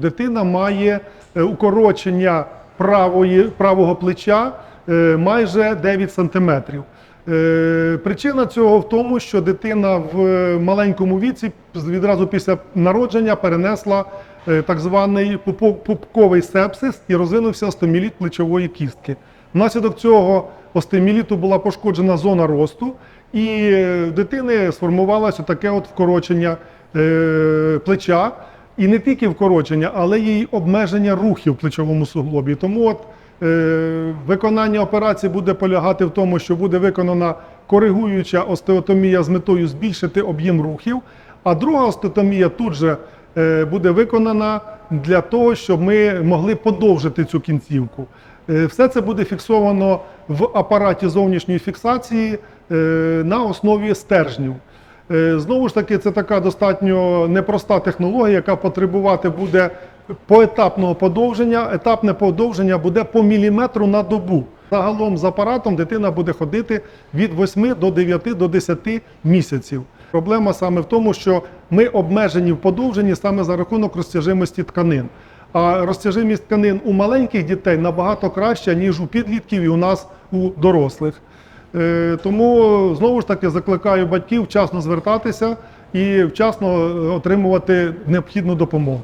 Дитина має е, укорочення правої, правого плеча е, майже 9 сантиметрів. Е, Причина цього в тому, що дитина в маленькому віці відразу після народження перенесла так званий пупковий сепсис і розвинувся остеміліт плечової кістки. Внаслідок цього остеміліту була пошкоджена зона росту, і в дитини сформувалося таке от вкорочення плеча. І не тільки вкорочення, але й обмеження рухів в плечовому суглобі. Тому от, е, виконання операції буде полягати в тому, що буде виконана коригуюча остеотомія з метою збільшити об'єм рухів, а друга остеотомія тут же е, буде виконана для того, щоб ми могли подовжити цю кінцівку. Е, Все це буде фіксовано в апараті зовнішньої фіксації е, на основі стержнів. Е, Знову ж таки, це така достатньо непроста технологія, яка потребувати буде поетапного подовження. Етапне подовження буде по міліметру на добу. Загалом з апаратом дитина буде ходити від 8 до 9 до 10 місяців. Проблема саме в тому, що ми обмежені в подовженні саме за рахунок розтяжимості тканин. А розтяжимість тканин у маленьких дітей набагато краща, ніж у підлітків і у нас у дорослих. Е, Тому знову ж таки закликаю батьків вчасно звертатися і вчасно е, отримувати необхідну допомогу.